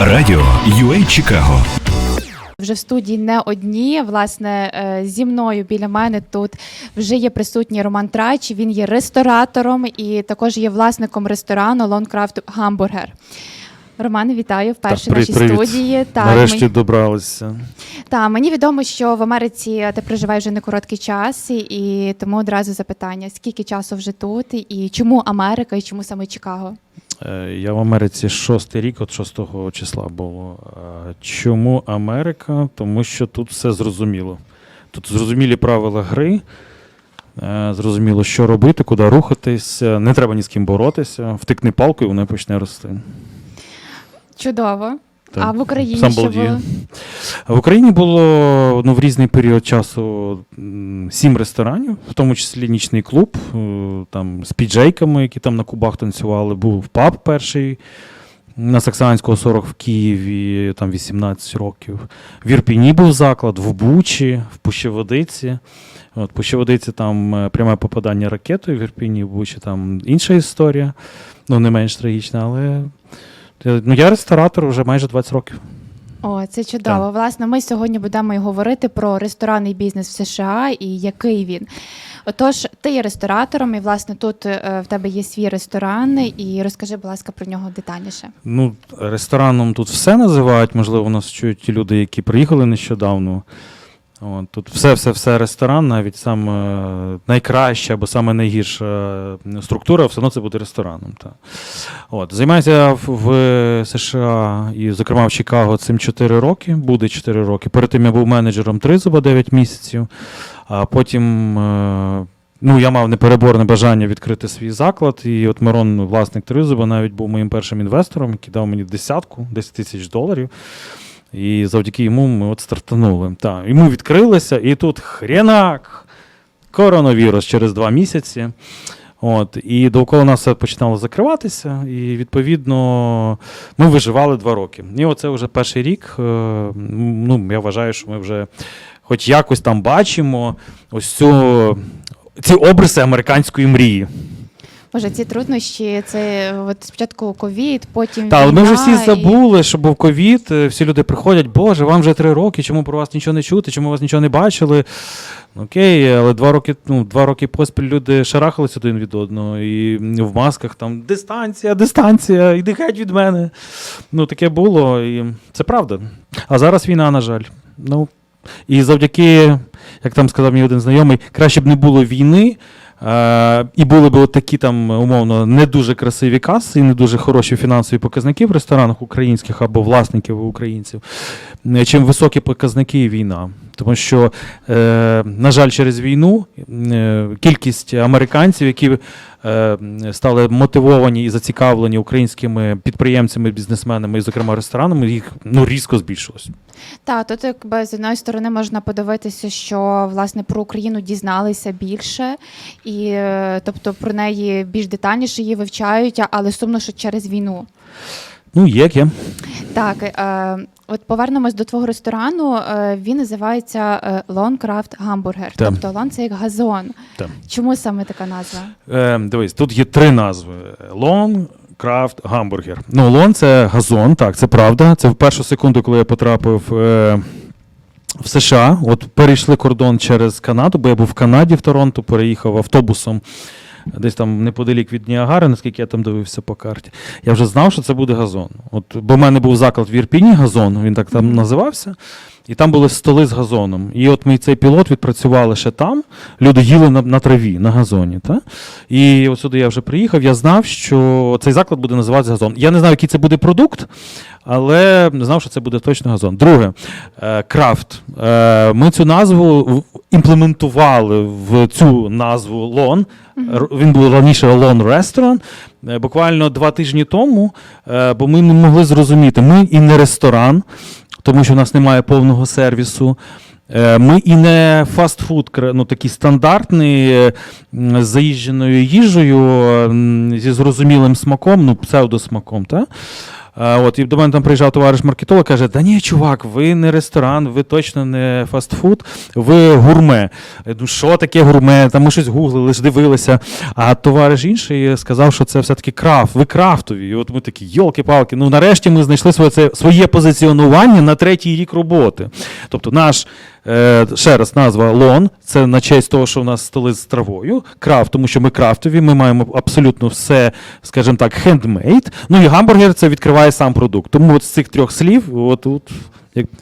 Радіо UA Чикаго. Вже в студії не одні. Власне, е, зі мною біля мене тут вже є присутній Роман Трач. Він є ресторатором і також є власником ресторану Longcraft Hamburger. Романе, вітаю вперше в привіт, нашій привіт. студії. Так, Нарешті мені, добралися. та, мені відомо, що в Америці ти проживаєш вже не короткий час, і тому одразу запитання: скільки часу вже тут, і чому Америка, і чому саме Чикаго? Е, Я в Америці шостий рік, от 6 числа було. Е, Чому Америка? Тому що тут все зрозуміло. Тут зрозумілі правила гри, е, зрозуміло, що робити, куди рухатись, е, не треба ні з ким боротися, втикни палку і вона почне рости. Чудово. Так. А в Україні що було? В Україні було ну, в різний період часу сім ресторанів, в тому числі нічний клуб, е, там з піджейками, які там на кубах танцювали. Був паб перший на Саксанського 40 в Києві, там 18 років. В Ірпіні був заклад, в Бучі, в Пущеводиці. От, Пущеводиці там е, пряме попадання ракетою, в Ірпіні, в Бучі там інша історія, ну не менш трагічна, але е, ну, я ресторатор вже майже 20 років. О, це чудово. Так. Власне, ми сьогодні будемо і говорити про ресторанний бізнес в США і який він. Отож, ти є ресторатором, і власне тут е, в тебе є свій ресторан. І розкажи, будь ласка, про нього детальніше. Ну, рестораном тут все називають. Можливо, нас чують ті люди, які приїхали нещодавно. От, тут все, все, все ресторан, навіть саме найкраща або саме найгірша е, структура, все одно це буде рестораном. Та. От, займаюся в, США і, зокрема, в Чикаго цим 4 роки, буде 4 роки. Перед тим я був менеджером Тризуба 9 місяців, а потім. е, Ну, я мав непереборне бажання відкрити свій заклад, і от Мирон, власник Тризуба, навіть був моїм першим інвестором, який дав мені десятку, 10 тисяч доларів. І завдяки йому ми от стартанули. Так, і ми відкрилися, і тут хренак, коронавірус через два місяці. От, і довкола нас все починало закриватися, і відповідно ми виживали два роки. І оце вже перший рік. е, Ну, я вважаю, що ми вже хоч якось там бачимо ось цю, ці обриси американської мрії. Може, ці труднощі це от спочатку ковід, потім але ми вже всі і- забули, що був ковід, е, всі люди приходять, Боже, вам вже три роки, чому про вас нічого не чути, чому вас нічого не бачили. Окей, але два роки, ну, два роки поспіль люди шарахалися один від одного, і в масках там дистанція, дистанція, іди геть від мене. Ну, таке було, і це правда. А зараз війна, на жаль. Ну, і завдяки, як там сказав мій один знайомий, краще б не було війни. Е, і були б такі там умовно не дуже красиві каси і не дуже хороші фінансові показники в ресторанах українських або власників українців, е, чим високі показники і війна. Тому що, е, на жаль, через війну е, кількість американців, які е, стали мотивовані і зацікавлені українськими підприємцями, бізнесменами, і, зокрема, ресторанами, їх ну, різко збільшилось. Та тут якби з одної сторони можна подивитися, що власне про Україну дізналися більше, і тобто про неї більш детальніше її вивчають, але сумно, що через війну. Ну, є, як є. Так, е, от повернемось до твого ресторану. Е, він називається е, Lawn Craft Так. Тобто лон це як газон. Так. Чому саме така назва? Е, дивись, тут є три назви: лон, крафт, гамбургер. Ну, лон це газон, так, це правда. Це в першу секунду, коли я потрапив. Е, в США, от перейшли кордон через Канаду, бо я був в Канаді в Торонто, переїхав автобусом десь там неподалік від Ніагари, наскільки я там дивився по карті. Я вже знав, що це буде газон. От, бо в мене був заклад в Ірпіні газон, він так там називався. І там були столи з газоном. І от ми цей пілот відпрацювали ще там. Люди їли на, на траві, на газоні. Та? І от сюди я вже приїхав, я знав, що цей заклад буде називатися газон. Я не знаю, який це буде продукт, але знав, що це буде точно газон. Друге, е, крафт. Е, Ми цю назву імплементували в цю назву лон. Він був раніше Лон Ресторан. Е, Буквально два тижні тому, бо ми не могли зрозуміти, ми і не ресторан, тому що у нас немає повного сервісу. Е, Ми і не фастфуд, ну такий стандартний е, з заїждженою їжею, зі зрозумілим смаком, ну псевдосмаком. Та? От, і до мене там приїжджав товариш маркетолог, каже: Да ні, чувак, ви не ресторан, ви точно не фастфуд, ви гурме. Я думаю, що таке гурме? Там ми щось гуглили, дивилися. А товариш інший сказав, що це все-таки крафт, ви крафтові. І от ми такі, йолки-палки, ну нарешті ми знайшли своє, це, своє позиціонування на третій рік роботи. Тобто наш. Е, ще раз назва лон. Це на честь того, що у нас столи з травою. Крафт, тому що ми крафтові, ми маємо абсолютно все, скажімо так, хендмейд. Ну і гамбургер це відкриває сам продукт. Тому от з цих трьох слів, от, як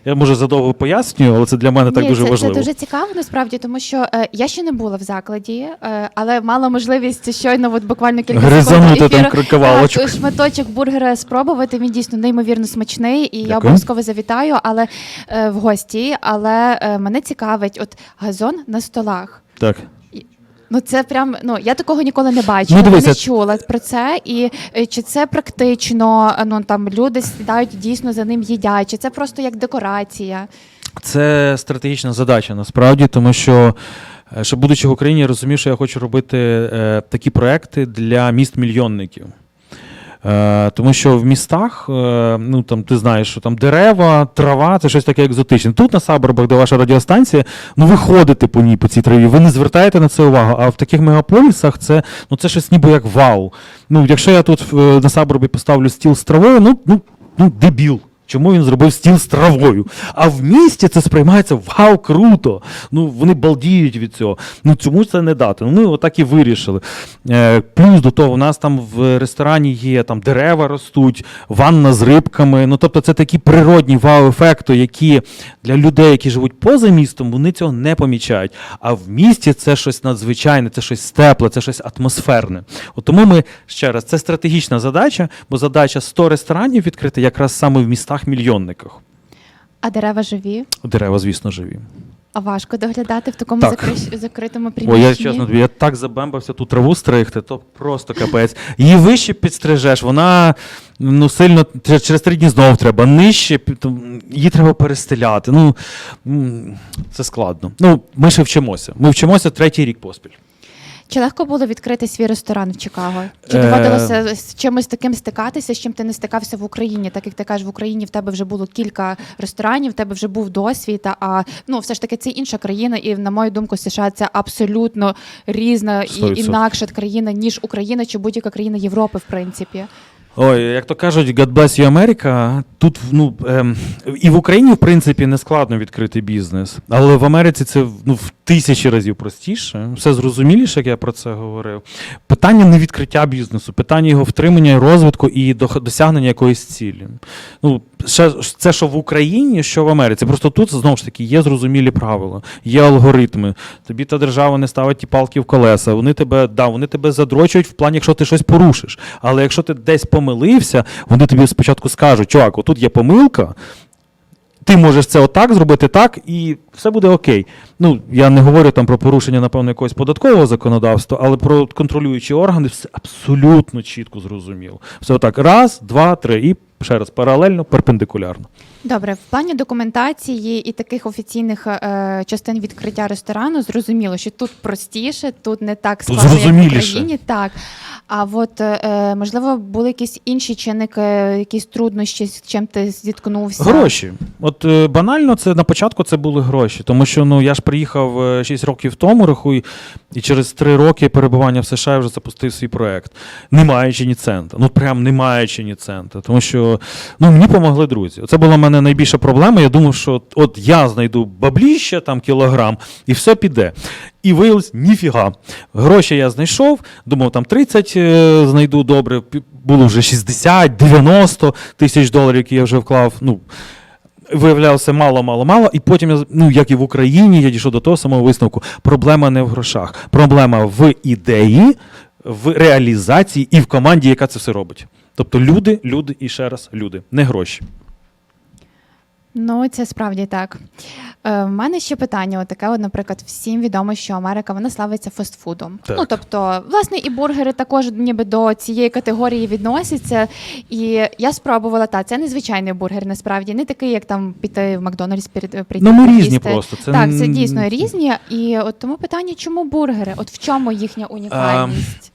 я може задовго пояснюю, але це для мене так Ні, дуже це, важливо. Це дуже цікаво, насправді, тому що е, я ще не була в закладі, е, але мала можливість щойно, от буквально кілька Гризанути секунд там ефіру, кавалочок. так, шматочок бургера спробувати. Він дійсно неймовірно смачний, і я Дякую. обов'язково завітаю, але е, в гості. Але е, мене цікавить, от газон на столах. Так. Ну це прям ну я такого ніколи не бачила, Ну, дивися. не чула про це. І е, чи це практично? Ну там люди сідають дійсно за ним їдять, чи це просто як декорація? Це стратегічна задача насправді, тому що, е, ще будучи в Україні, я розумів, що я хочу робити е, такі проекти для міст-мільйонників. Е, тому що в містах, е, ну там ти знаєш, що там дерева, трава це щось таке екзотичне. Тут на Саборбах, де ваша радіостанція, ну ви ходите по ній, по цій траві, ви не звертаєте на це увагу. А в таких мегаполісах це, ну, це щось ніби як вау. Ну, якщо я тут е, на Саборбі поставлю стіл з травою, ну, ну, ну дебіл. Чому він зробив стіл з травою? А в місті це сприймається вау, круто. Ну вони балдіють від цього. Ну чому це не дати? Ну ми отак і вирішили. Е, плюс до того, у нас там в ресторані є там дерева ростуть, ванна з рибками. Ну тобто, це такі природні вау-ефекти, які для людей, які живуть поза містом, вони цього не помічають. А в місті це щось надзвичайне, це щось тепле, це щось атмосферне. От тому ми ще раз, це стратегічна задача, бо задача 100 ресторанів відкрити якраз саме в містах-мільйонниках. А дерева живі? Дерева, звісно, живі. А важко доглядати в такому Так. закритому О, я чесно, я так забембався ту траву стригти, то просто капець. Її вище підстрижеш, вона ну сильно через три дні знов треба. Нижче її треба перестеляти. Ну це складно. Ну, ми ще вчимося. Ми вчимося третій рік поспіль. Чи легко було відкрити свій ресторан в Чикаго? Чи Е, доводилося з чимось таким стикатися, з чим ти не стикався в Україні? Так як ти кажеш, в Україні в тебе вже було кілька ресторанів, в тебе вже був досвід. А ну все ж таки це інша країна, і на мою думку, США це абсолютно різна і 100%. інакша країна, ніж Україна чи будь-яка країна Європи, в принципі. Ой, як то кажуть, God bless you, America. Тут ну ем, і в Україні, в принципі, не складно відкрити бізнес, але в Америці це ну, в тисячі разів простіше. Все зрозуміліше, як я про це говорив. Питання не відкриття бізнесу, питання його втримання розвитку і до- досягнення якоїсь цілі. Ну, ще це, що в Україні, що в Америці. Просто тут знову ж таки є зрозумілі правила, є алгоритми. Тобі та держава не ставить ті палки в колеса. Вони тебе да, вони тебе задрочують в плані, якщо ти щось порушиш. Але якщо ти десь помилився, вони тобі спочатку скажуть, чувак, отут є помилка. Ти можеш це отак зробити так, і все буде окей. Ну, я не говорю там про порушення, напевно, якогось податкового законодавства, але про контролюючі органи все абсолютно чітко зрозуміло. Все отак. Раз, два, три, і ще раз паралельно, перпендикулярно. Добре, в плані документації і таких офіційних е, частин відкриття ресторану зрозуміло, що тут простіше, тут не так складно, як в. Україні. Так. А от е, можливо були якісь інші чинники, якісь труднощі, з чим ти зіткнувся? Гроші. От е, банально, це на початку це були гроші. Тому що ну я ж приїхав е, 6 років тому, рахуй, і через 3 роки перебування в США я вже запустив свій проект, не маючи ні цента. Ну прям не маючи ні цента. Тому що ну, мені допомогли друзі. Це була в мене найбільша проблема. Я думав, що от- от я знайду бабліще, там кілограм, і все піде. І виявилось, ніфіга. Гроші я знайшов, думав, там 30 е, знайду добре, було вже 60, 90 тисяч доларів, які я вже вклав. Ну, Виявлялося мало, мало, мало, і потім я, ну як і в Україні, я дійшов до того самого висновку. Проблема не в грошах, проблема в ідеї, в реалізації і в команді, яка це все робить. Тобто люди, люди і ще раз люди, не гроші. Ну, це справді так. Е, в мене ще питання: от таке, от, наприклад, всім відомо, що Америка вона славиться фастфудом. Так. Ну тобто, власне, і бургери також ніби до цієї категорії відносяться. І я спробувала та це незвичайний бургер, насправді не такий, як там піти в Макдональдс прийти. Ну ми різні просто. Це Так, це дійсно різні. І от тому питання, чому бургери? От в чому їхня унікальність?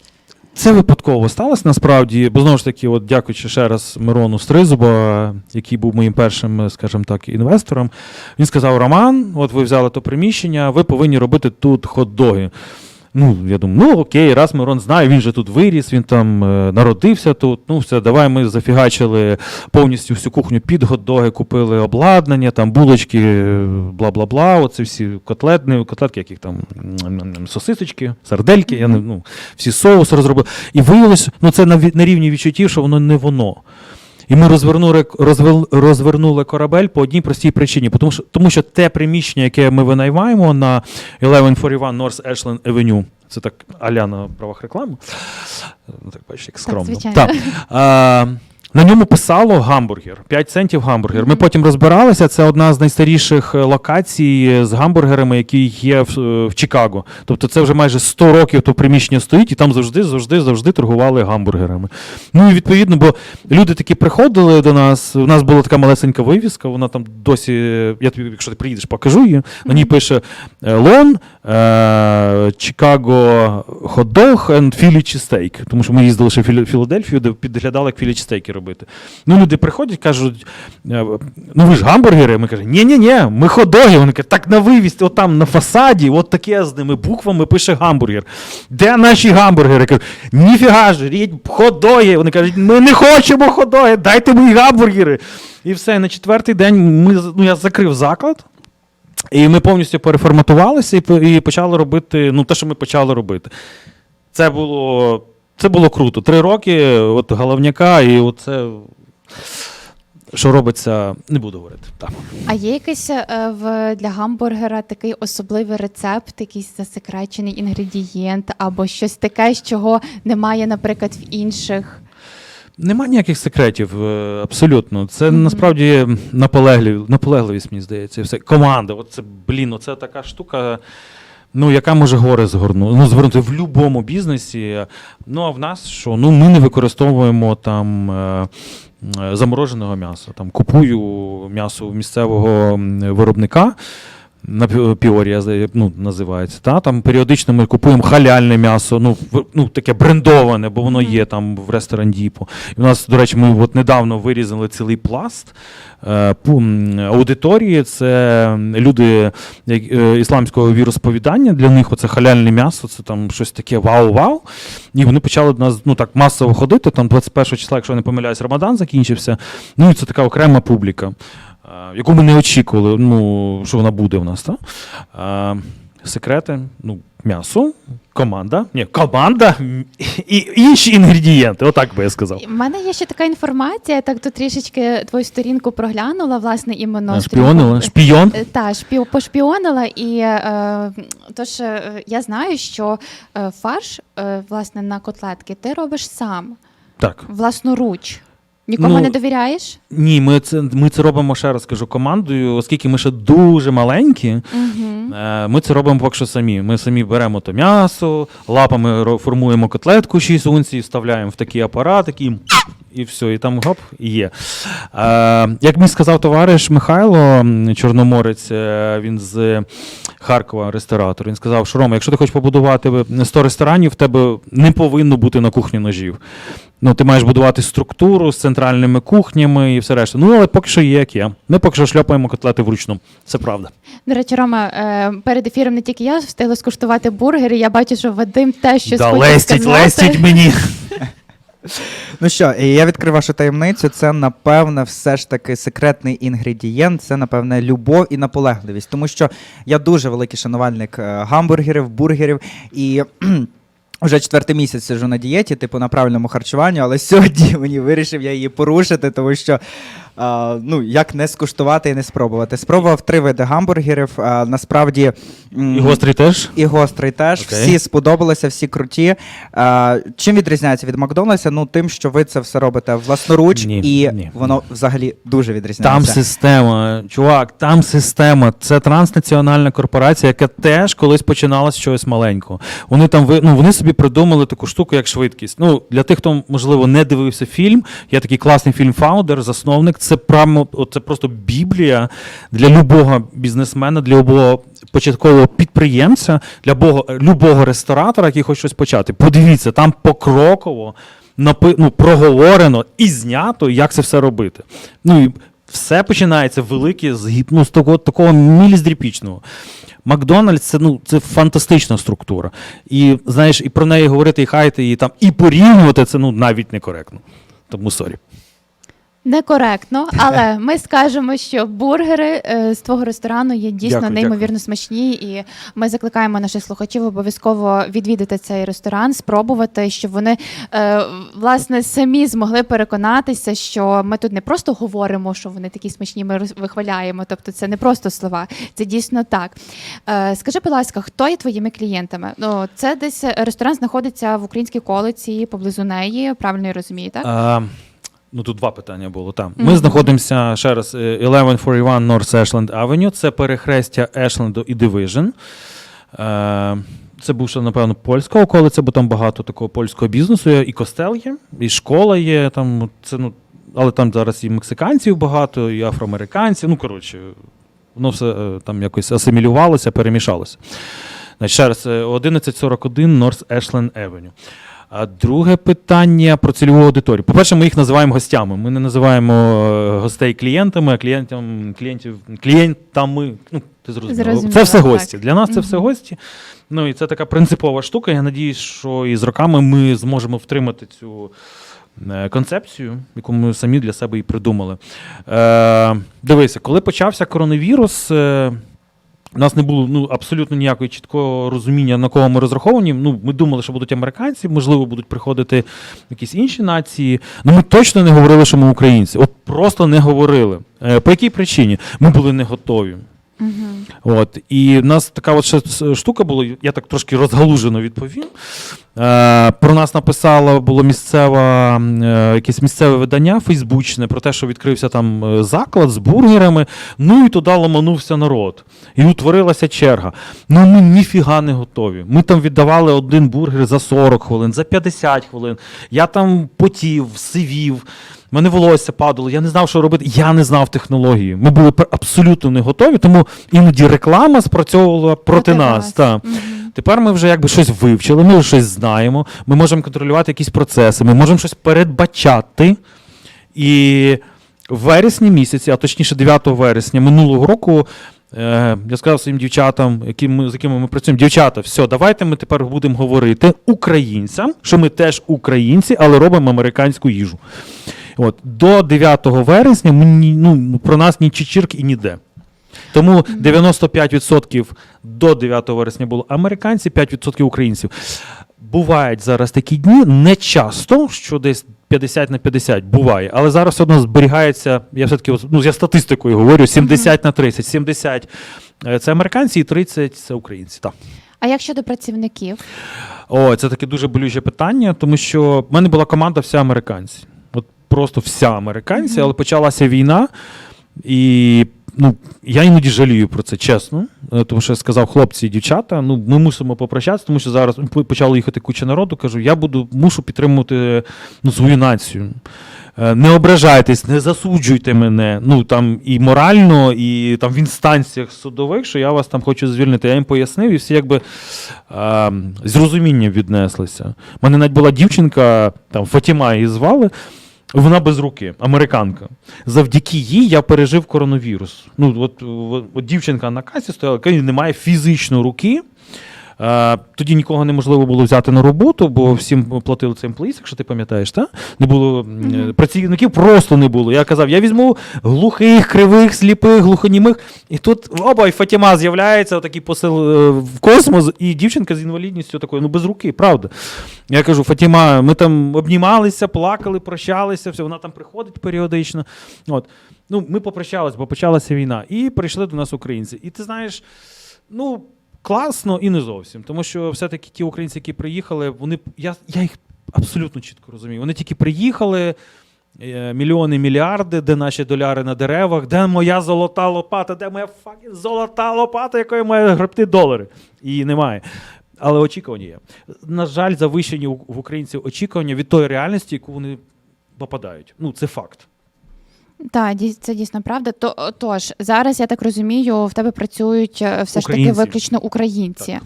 Це випадково сталося насправді, бо знову ж таки, от дякуючи ще раз Мирону Стризуба, який був моїм першим, скажімо так, інвестором. Він сказав: Роман, от ви взяли то приміщення, ви повинні робити тут хот-доги. Ну, я думаю, ну окей, раз Мирон знає, він же тут виріс, він там е, народився тут. Ну, все, давай ми зафігачили повністю всю кухню під хот-доги, купили обладнання, там булочки, е, бла-бла-бла. Оце всі котлетни, котлетки, яких там сосисочки, сардельки, я не ну, всі соуси розробили. І виявилось, ну це на, на рівні відчуттів, що воно не воно. І ми розвернули, розвернули корабель по одній простій причині, тому що, тому що те приміщення, яке ми винаймаємо на 1141 North Ashland Avenue, це так аля на правах реклами. Ну, Так, бачиш, як скромно. звичайно. Так. На ньому писало гамбургер, 5 центів гамбургер. Ми потім розбиралися. Це одна з найстаріших е, локацій з гамбургерами, які є в, е, в Чикаго. Тобто це вже майже 100 років то приміщення стоїть, і там завжди, завжди, завжди торгували гамбургерами. Ну і відповідно, бо люди такі приходили до нас. У нас була така малесенька вивіска, вона там досі. Я тобі, якщо ти приїдеш, покажу її. На ній пише е, Лон, е, Чикаго хот-дог and Philly cheesesteak. Тому що ми їздили ще в Філадельфію, де підглядали, як філі чистейки робити. Ну, люди приходять, кажуть, е, ну ви ж гамбургери. Ми кажемо, ні-ні-ні, ми хот-доги. Вони кажуть, так на вивісті, отам на фасаді, от таке з ними буквами пише гамбургер. Де наші гамбургери? Я кажу, ніфіга ж, рідь хот-доги. Вони кажуть, ми не хочемо хот-доги, дайте мені гамбургери. І все, на четвертий день ми, ну, я закрив заклад. І ми повністю переформатувалися і почали робити ну, те, що ми почали робити. Це було, це було круто. Три роки, от головняка, і оце, що робиться, не буду говорити. Так. А є якийсь е, в для гамбургера такий особливий рецепт, якийсь засекречений інгредієнт, або щось таке, чого немає, наприклад, в інших. Нема ніяких секретів, е, абсолютно. Це Мгм. насправді наполеглив, наполегливість, мені здається. Все. Команда, от це, блін, оце така штука, ну, яка може гори згорнути. Ну, звернути в будь-якому бізнесі. Ну, а в нас що? Ну, ми не використовуємо там. е, е, Замороженого м'яса. Там купую м'ясо місцевого виробника. На Пі- Піорія ну, називається. Та? Там періодично ми купуємо халяльне м'ясо, ну, ну, таке брендоване, бо воно є там в ресторані Діпо. І у нас, до речі, ми от недавно вирізали цілий пласт е, аудиторії. Це люди е, ісламського віросповідання. Для них оце халяльне м'ясо, це там щось таке вау-вау. І вони почали до нас ну, так масово ходити. Там 21 числа, якщо я не помиляюсь, Рамадан закінчився. Ну і це така окрема публіка, яку ми не очікували, ну, що вона буде в нас. Та? Е, Секрети, ну, м'ясо, команда, ні, команда і інші інгредієнти, отак би я сказав. У мене є ще така інформація. Я так тут трішечки твою сторінку проглянула, власне, іменно Шпіонила, шпійон. Е, Та, шпіо, пошпіонила, і е, тож е, я знаю, що е, фарш е, власне на котлетки ти робиш сам, Так. власноруч. Нікому Ну, не довіряєш? Ні, ми це, ми це робимо ще раз кажу командою, оскільки ми ще дуже маленькі. Угу. Е, Ми це робимо поки що самі. Ми самі беремо то м'ясо, лапами формуємо котлетку 6 унцій, вставляємо в такий апарат, такий і все, і там гоп, і є. Е, як мені сказав товариш Михайло Чорноморець, е, він з Харкова, ресторатор. Він сказав, що Рома, якщо ти хочеш побудувати 100 ресторанів, в тебе не повинно бути на кухні ножів. Ну, ти маєш будувати структуру з центральними кухнями і все решта. Ну, але поки що є, як є. Ми поки що шльопаємо котлети вручну. Це правда. До речі, Рома, е, перед ефіром не тільки я встигла скуштувати бургери. Я бачу, що Вадим теж щось да, хоче лестіть, сказати. лестіть мені. Ну що, і я відкрив вашу таємницю. Це, напевне, все ж таки секретний інгредієнт. Це, напевне, любов і наполегливість. Тому що я дуже великий шанувальник е, гамбургерів, бургерів і. кхм, Вже четвертий місяць сижу на дієті, типу на правильному харчуванні, але сьогодні мені вирішив я її порушити, тому що ну як не скуштувати і не спробувати. Спробував три види гамбургерів. А, насправді І гострий теж. і гострий теж. Окей. Всі сподобалися, всі круті. А, чим відрізняється від Макдональдса? Ну, тим, що ви це все робите власноруч, Ні, і ні. воно взагалі дуже відрізняється. Там система, чувак, там система. Це транснаціональна корпорація, яка теж колись починала з чогось маленького. Вони там ну, вони собі придумали таку штуку, як швидкість. Ну, для тих, хто, можливо, не дивився фільм, є такий класний фільм Фаундер, засновник. Це прямо, це просто біблія для любого бізнесмена, для любого початкового підприємця, для бого, любого ресторатора, який хоче щось почати. Подивіться, там покроково напи, ну, проговорено і знято, як це все робити. Ну і все починається велике з ну, з такого, такого міліздріпічного. Макдональдс це, ну, це фантастична структура. І знаєш, і про неї говорити, і хайти її там, і порівнювати це ну, навіть некоректно. Тому сорі. Некоректно, але ми скажемо, що бургери е, з твого ресторану є дійсно Дякую, неймовірно смачні, і ми закликаємо наших слухачів обов'язково відвідати цей ресторан, спробувати, щоб вони е, власне самі змогли переконатися, що ми тут не просто говоримо, що вони такі смачні, ми роз- вихваляємо. Тобто, це не просто слова, це дійсно так. Е, скажи, будь ласка, хто є твоїми клієнтами? Ну це десь ресторан знаходиться в українській колиці поблизу неї. Правильно я розумію, так? А, ну, тут два питання було. Там. Ми знаходимося ще раз, е, 1141 North Ashland Avenue, це перехрестя Ешленду і Division. Е, Це бувша, напевно, польська околиця, бо там багато такого польського бізнесу. І костел є, і школа є. Там, це, ну, але там зараз і мексиканців багато, і афроамериканців. Ну, коротше, воно все е, там якось асимілювалося, перемішалося. Значить, ще раз, е, 1141 North Ashland Avenue. А друге питання про цільову аудиторію. По-перше, ми їх називаємо гостями. Ми не називаємо е, гостей клієнтами, а клієнтам, клієнтів, клієнтами. Ну, ти зрозумів. Це все так. гості. Для нас це все гості. Ну і це така принципова штука. Я надіюсь, що і з роками ми зможемо втримати цю е, концепцію, яку ми самі для себе і придумали. Е, дивися, коли почався коронавірус. Е, у нас не було ну, абсолютно ніякого чіткого розуміння, на кого ми розраховані. Ну, ми думали, що будуть американці, можливо, будуть приходити якісь інші нації. Ну, ми точно не говорили, що ми українці. От просто не говорили. Е, по якій причині? Ми були не готові. Угу. От. І в нас така от ще штука була, я так трошки розгалужено відповім. Е, про нас написало було місцеве, е, якесь місцеве видання фейсбучне про те, що відкрився там е, заклад з бургерами. Ну і туди ламанувся народ. І утворилася черга. Ну ми ніфіга не готові. Ми там віддавали один бургер за 40 хвилин, за 50 хвилин. Я там потів, сивів. У мене волосся падало, я не знав, що робити. Я не знав технології. Ми були абсолютно не готові, тому іноді реклама спрацьовувала проти, нас. Та. Тепер ми вже якби щось вивчили, ми вже щось знаємо, ми можемо контролювати якісь процеси, ми можемо щось передбачати. І в вересні місяці, а точніше 9 вересня минулого року, е, я сказав своїм дівчатам, які ми, з якими ми працюємо, дівчата, все, давайте ми тепер будемо говорити українцям, що ми теж українці, але робимо американську їжу. От, до 9 вересня ми, ні- ну, про нас ні чечірк і ніде. Тому 95% до 9 вересня було американці, 5% українців. Бувають зараз такі дні, не часто, що десь 50 на 50 буває, але зараз все одно зберігається, я все-таки ну, я статистикою говорю, 70 на 30. 70 е, це американці і 30 це українці. Так. А як щодо працівників? О, це таке дуже болюче питання, тому що в мене була команда вся американці. Просто вся американці, але почалася війна, і ну, я іноді жалію про це, чесно. Е, Тому що я сказав, хлопці і дівчата, ну ми мусимо попрощатися, тому що зараз по- почало їхати куча народу. Кажу, я буду мушу підтримувати ну, свою націю. Е, Не ображайтесь, не засуджуйте мене. Ну там і морально, і там в інстанціях судових, що я вас там хочу звільнити. Я їм пояснив, і всі якби е, з розумінням віднеслися. У мене навіть була дівчинка, там Фатіма її звали. Вона без руки, американка. Завдяки їй я пережив коронавірус. Ну, от, от, от дівчинка на касі стояла, яка не має руки. Е, тоді нікого неможливо було взяти на роботу, бо всім платили цим плейс, якщо ти пам'ятаєш, та? Не було працівників просто не було. Я казав, я візьму глухих, кривих, сліпих, глухонімих. І тут оба, і Фатіма з'являється, такий посил е, в космос, і дівчинка з інвалідністю такою, ну без руки, правда. Я кажу, Фатіма, ми там обнімалися, плакали, прощалися, все, вона там приходить періодично. От. Ну, ми попрощалися, бо почалася війна. І прийшли до нас українці. І ти знаєш, ну, класно і не зовсім. Тому що все-таки ті українці, які приїхали, вони. Я, я їх абсолютно чітко розумію. Вони тільки приїхали. е, Мільйони, мільярди, де наші доляри на деревах, де моя золота лопата, де моя факін золота лопата, якою має гребти долари. Її немає. Але очікування є. На жаль, завищені в українців очікування від тої реальності, яку вони попадають. Ну, це факт. Так, це дійсно правда. То тож зараз я так розумію, в тебе працюють е, все ж таки Українці. виключно українці. Так.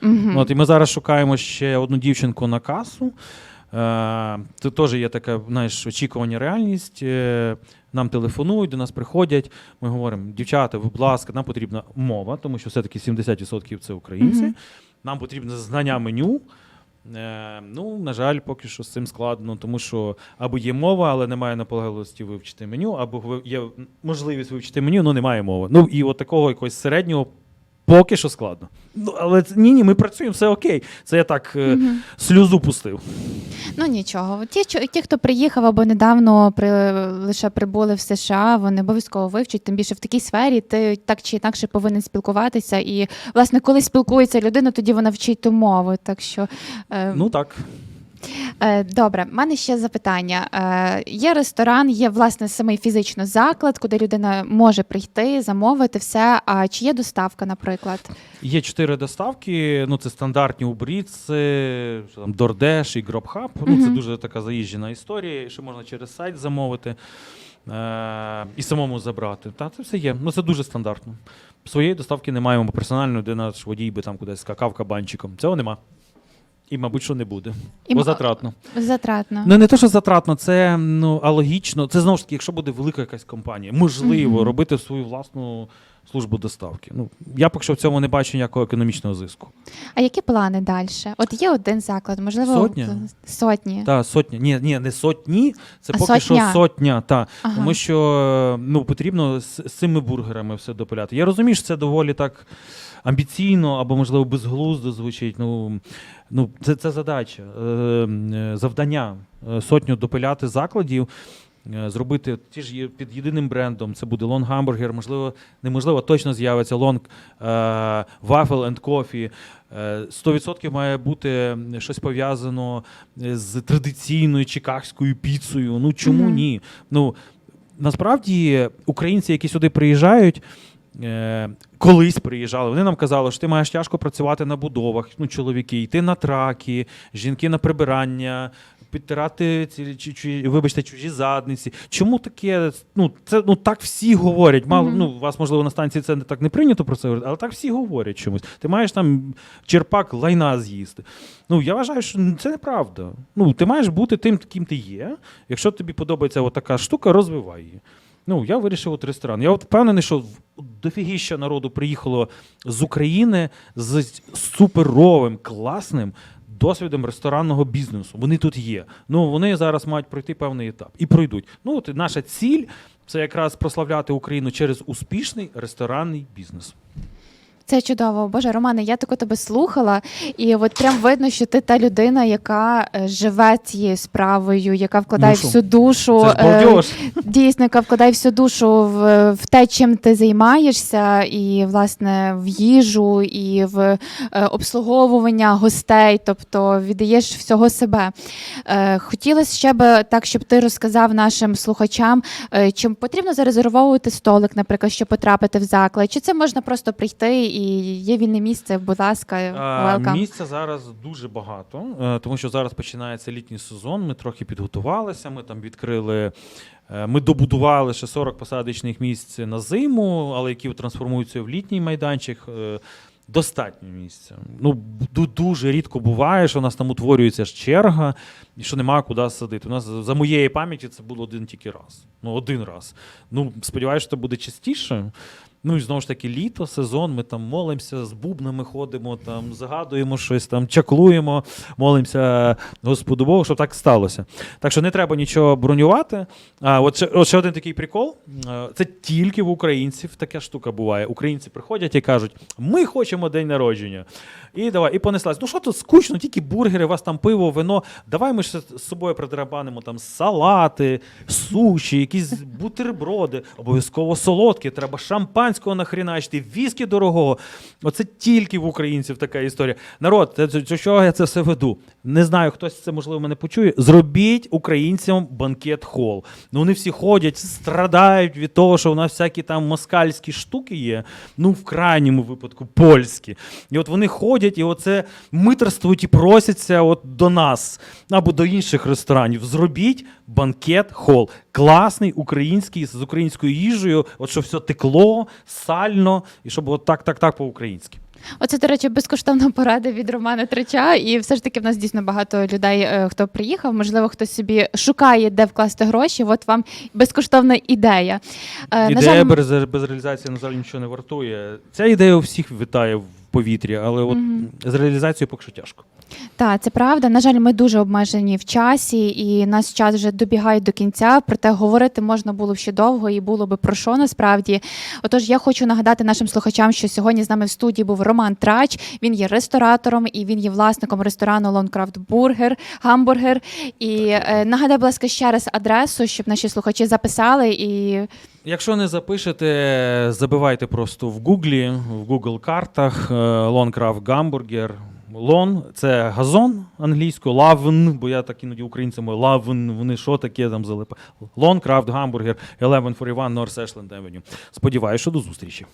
Мгм. От, і ми зараз шукаємо ще одну дівчинку на касу. Е, Це теж є така, знаєш, очікування реальність. Е, Нам телефонують, до нас приходять. Ми говоримо, дівчата, будь ласка, нам потрібна мова, тому що все-таки 70% це українці. Мгм. Нам потрібно знання меню. Е, ну, на жаль, поки що з цим складно, тому що або є мова, але немає наполегливості вивчити меню, або є можливість вивчити меню, але немає мови. Ну і от такого якогось середнього поки що складно. Ну, але ні, ні, ми працюємо, все окей. Це я так е, Мгм. сльозу пустив. Ну нічого. Ті, що- ті, хто приїхав або недавно при, лише прибули в США, вони обов'язково вивчать. Тим більше в такій сфері ти так чи інакше повинен спілкуватися. І власне, коли спілкується людина, тоді вона вчить ту мову. Так що е, Ну так. Е, Добре, в мене ще запитання. Е, Є ресторан, є власне самий фізично заклад, куди людина може прийти, замовити все. А чи є доставка, наприклад? Є чотири доставки. Ну, це стандартні Eats, там DoorDash і GrabHub. Ну, це дуже така заїжджена історія, що можна через сайт замовити е- і самому забрати. Та це все є. Ну, це дуже стандартно. Своєї доставки не маємо, бо персонально де наш водій би там кудись скакав кабанчиком. Цього нема. І, мабуть, що не буде. І Бо м- затратно. Затратно. Ну не те, що затратно, це ну алогічно. Це знову ж таки, якщо буде велика якась компанія, можливо, робити свою власну службу доставки. Ну я поки що в цьому не бачу ніякого економічного зиску. А які плани далі? От є один заклад, можливо, Сотня? сотні. Та сотня, ні, ні, не сотні, це А поки сотня? що сотня. Та Ага. тому що ну потрібно з, з цими бургерами все допиляти. Я розумію, що це доволі так. Амбіційно або, можливо, безглуздо звучить. Ну, ну це, це задача, е, е, завдання е, сотню допиляти закладів, зробити ті ж під єдиним брендом. Це буде Long Hamburger, можливо, неможливо, точно з'явиться Long е, Waffle and Coffee. Е, 100% має бути щось пов'язано з традиційною чикагською піцею. Ну чому Мгм. ні? Ну насправді українці, які сюди приїжджають. Е, колись приїжджали, вони нам казали, що ти маєш тяжко працювати на будовах, ну, чоловіки, йти на траки, жінки на прибирання, підтирати ці, чи, чи, вибачте, чужі задниці. Чому таке? Ну, це ну так всі говорять. Мало, Мгм. ну, у вас, можливо, на станції це не так не прийнято про це говорити, але так всі говорять чомусь. Ти маєш там черпак лайна з'їсти. Ну, я вважаю, що це неправда. Ну, ти маєш бути тим, ким ти є. Якщо тобі подобається така штука, розвивай її. Ну, я вирішив от ресторан. Я от впевнений, що дофігіща народу приїхало з України з суперовим, класним досвідом ресторанного бізнесу. Вони тут є. Ну, вони зараз мають пройти певний етап і пройдуть. Ну, от наша ціль це якраз прославляти Україну через успішний ресторанний бізнес. Це чудово. Боже, Романе, я тако тебе слухала, і от прям видно, що ти та людина, яка е, живе цією справою, яка вкладає Мушу. всю душу. Е. Дійсно, яка вкладає всю душу в, в те, чим ти займаєшся, і власне в їжу, і в е, обслуговування гостей, тобто віддаєш всього себе. Е, хотілося ще би так, щоб ти розказав нашим слухачам, е, чим потрібно зарезервовувати столик, наприклад, щоб потрапити в заклад, чи це можна просто прийти і є вільне місце, будь ласка, welcome. Місця зараз дуже багато, е, тому що зараз починається літній сезон. Ми трохи підготувалися. Ми там відкрили. е, Ми добудували ще 40 посадочних місць на зиму, але які трансформуються в літній майданчик. е, Достатньо місця. Ну, дуже рідко буває, що у нас там утворюється ж черга, і що немає куди садити. У нас за моєї пам'яті це було один тільки раз. Ну, один раз. Ну, сподіваюся, що це буде частіше. Ну і знову ж таки, літо, сезон, ми там молимося, з бубнами ходимо, там загадуємо щось, там чаклуємо, молимося Господу Богу, щоб так сталося. Так що не треба нічого бронювати. А от ще, от ще один такий прикол: це тільки в українців така штука буває. Українці приходять і кажуть: ми хочемо день народження. І давай, і понеслась. Ну що тут скучно, тільки бургери, у вас там пиво, вино. Давай ми ще з собою придрабанимо там салати, суші, якісь бутерброди, обов'язково солодкі, треба шампанського нахріначити, віскі дорогого. Оце тільки в українців така історія. Народ, це чого я це все веду? Не знаю, хтось це можливо мене почує. Зробіть українцям банкет хол. Ну вони всі ходять, страдають від того, що у нас всякі там москальські штуки є. Ну, в крайньому випадку польські. І от вони ходять і оце митрствують і просяться от до нас або до інших ресторанів. Зробіть банкет, хол. Класний, український, з українською їжею, от щоб все текло, сально, і щоб от так, так, так по-українськи. Оце, до речі, безкоштовна порада від Романа Трича. І все ж таки в нас дійсно багато людей, е, хто приїхав. Можливо, хтось собі шукає, де вкласти гроші. От вам безкоштовна ідея. Е, на Ідея жаль, без, без реалізації, на жаль, нічого не вартує. Ця ідея у всіх вітає в повітрі, але от Мгм. з реалізацією поки що тяжко. Так, це правда. На жаль, ми дуже обмежені в часі, і наш час вже добігає до кінця. Проте говорити можна було б ще довго і було би про що насправді. Отож, я хочу нагадати нашим слухачам, що сьогодні з нами в студії був Роман Трач. Він є ресторатором і він є власником ресторану Лонкрафт Бургер, гамбургер. І е, нагадай, будь ласка, ще раз адресу, щоб наші слухачі записали і. Якщо не запишете, забивайте просто в Гуглі, в Google картах Лонкрафт Гамбургер. Лон це газон англійською, лавн, бо я так іноді українцями лавн, вони що таке там залипа. Лон, крафт, Гамбургер 1141 North Ashland Avenue. Сподіваюся, що до зустрічі.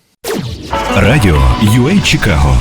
Радіо UA Чикаго